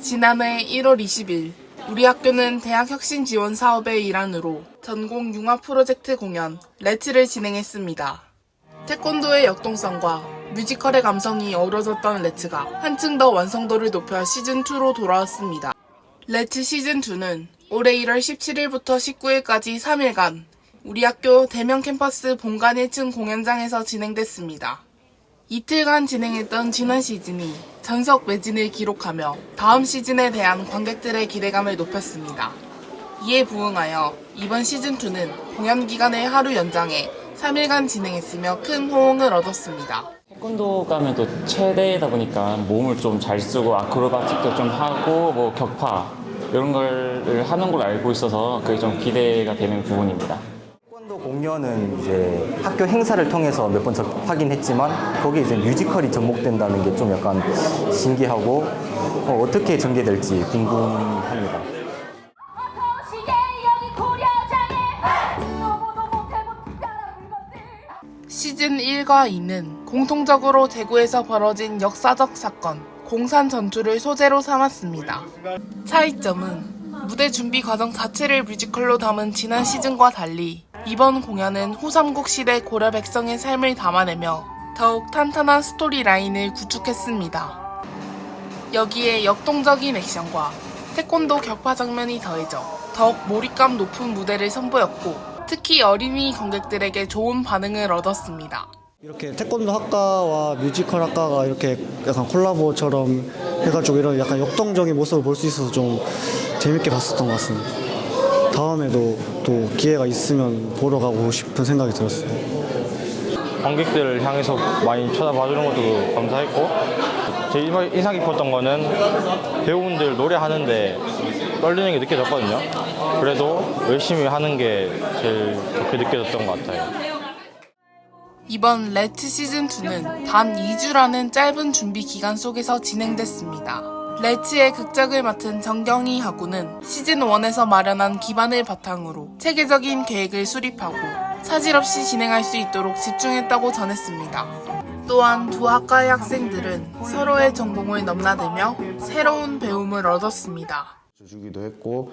지난해 1월 20일 우리 학교는 대학 혁신 지원 사업의 일환으로 전공 융합 프로젝트 공연 레츠를 진행했습니다. 태권도의 역동성과 뮤지컬의 감성이 어우러졌던 레츠가 한층 더 완성도를 높여 시즌2로 돌아왔습니다. 레츠 시즌2는 올해 1월 17일부터 19일까지 3일간 우리 학교 대면 캠퍼스 본관 1층 공연장에서 진행됐습니다. 이틀간 진행했던 지난 시즌이 전석 매진을 기록하며 다음 시즌에 대한 관객들의 기대감을 높였습니다. 이에 부응하여 이번 시즌2는 공연 기간을 하루 연장해 3일간 진행했으며 큰 호응을 얻었습니다. 태권도 가면 또 최대다 보니까 몸을 좀 잘 쓰고 아크로바틱도 좀 하고 뭐 격파 이런 걸 하는 걸로 알고 있어서 그게 좀 기대가 되는 부분입니다. 공연은 이제 학교 행사를 통해서 몇 번 접하긴 했지만 거기에 이제 뮤지컬이 접목된다는 게 좀 약간 신기하고 어, 어떻게 전개될지 궁금합니다. 시즌 1과 2는 공통적으로 대구에서 벌어진 역사적 사건, 공산 전투를 소재로 삼았습니다. 차이점은 무대 준비 과정 자체를 뮤지컬로 담은 지난 시즌과 달리 이번 공연은 후삼국 시대 고려 백성의 삶을 담아내며 더욱 탄탄한 스토리 라인을 구축했습니다. 여기에 역동적인 액션과 태권도 격파 장면이 더해져 더욱 몰입감 높은 무대를 선보였고 특히 어린이 관객들에게 좋은 반응을 얻었습니다. 이렇게 태권도 학과와 뮤지컬 학과가 이렇게 약간 콜라보처럼 해가지고 이런 약간 역동적인 모습을 볼 수 있어서 좀 재밌게 봤었던 것 같습니다. 다음에도 또 기회가 있으면 보러 가고 싶은 생각이 들었어요. 관객들을 향해서 많이 쳐다봐 주는 것도 감사했고 제일 인상- 인상 깊었던 거는 배우분들 노래하는데 떨리는 게 느껴졌거든요. 그래도 열심히 하는 게 제일 좋게 느껴졌던 것 같아요. 이번 레트 시즌2는 단 2주라는 짧은 준비 기간 속에서 진행됐습니다. 레츠의 극작을 맡은 정경희 하구는 시즌1에서 마련한 기반을 바탕으로 체계적인 계획을 수립하고 차질 없이 진행할 수 있도록 집중했다고 전했습니다. 또한 두 학과의 학생들은 서로의 전공을 넘나들며 새로운 배움을 얻었습니다. 주기도 했고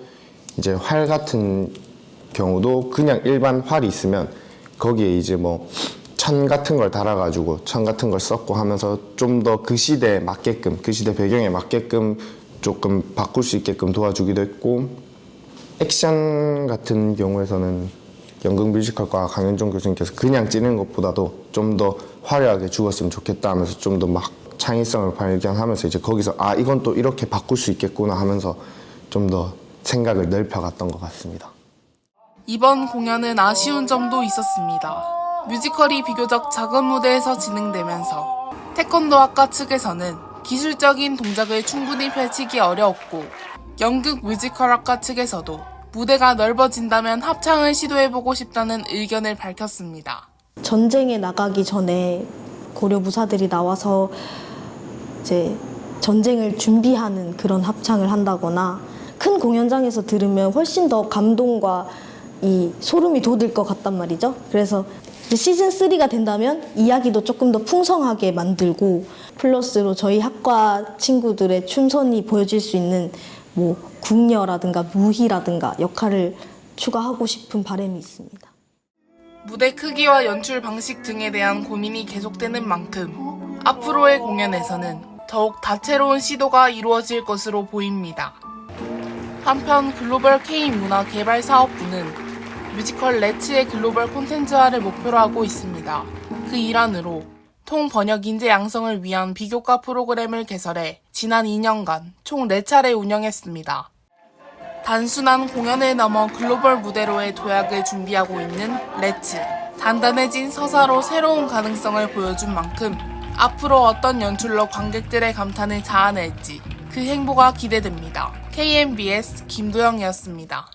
이제 활 같은 경우도 그냥 일반 활이 있으면 거기에 이제 뭐 천 같은 걸 달아가지고 천 같은 걸 썼고 하면서 좀 더 그 시대에 맞게끔 그 시대 배경에 맞게끔 조금 바꿀 수 있게끔 도와주기도 했고 액션 같은 경우에서는 연극 뮤지컬과 강현종 교수님께서 그냥 찌는 것보다도 좀 더 화려하게 죽었으면 좋겠다 하면서 좀 더 막 창의성을 발견하면서 이제 거기서 아 이건 또 이렇게 바꿀 수 있겠구나 하면서 좀 더 생각을 넓혀갔던 것 같습니다. 이번 공연은 아쉬운 점도 있었습니다. 뮤지컬이 비교적 작은 무대에서 진행되면서 태권도 학과 측에서는 기술적인 동작을 충분히 펼치기 어려웠고 연극 뮤지컬 학과 측에서도 무대가 넓어진다면 합창을 시도해보고 싶다는 의견을 밝혔습니다. 전쟁에 나가기 전에 고려 무사들이 나와서 이제 전쟁을 준비하는 그런 합창을 한다거나 큰 공연장에서 들으면 훨씬 더 감동과 이 소름이 돋을 것 같단 말이죠. 그래서 이제 시즌 3가 된다면 이야기도 조금 더 풍성하게 만들고 플러스로 저희 학과 친구들의 춤선이 보여질 수 있는 뭐 궁녀라든가 무희라든가 역할을 추가하고 싶은 바람이 있습니다. 무대 크기와 연출 방식 등에 대한 고민이 계속되는 만큼 앞으로의 공연에서는 더욱 다채로운 시도가 이루어질 것으로 보입니다. 한편 글로벌 K 문화 개발 사업부는 뮤지컬 레츠의 글로벌 콘텐츠화를 목표로 하고 있습니다. 그 일환으로 통 번역 인재 양성을 위한 비교과 프로그램을 개설해 지난 2년간 총 4차례 운영했습니다. 단순한 공연을 넘어 글로벌 무대로의 도약을 준비하고 있는 레츠. 단단해진 서사로 새로운 가능성을 보여준 만큼 앞으로 어떤 연출로 관객들의 감탄을 자아낼지 그 행보가 기대됩니다. KMBS 김도영이었습니다.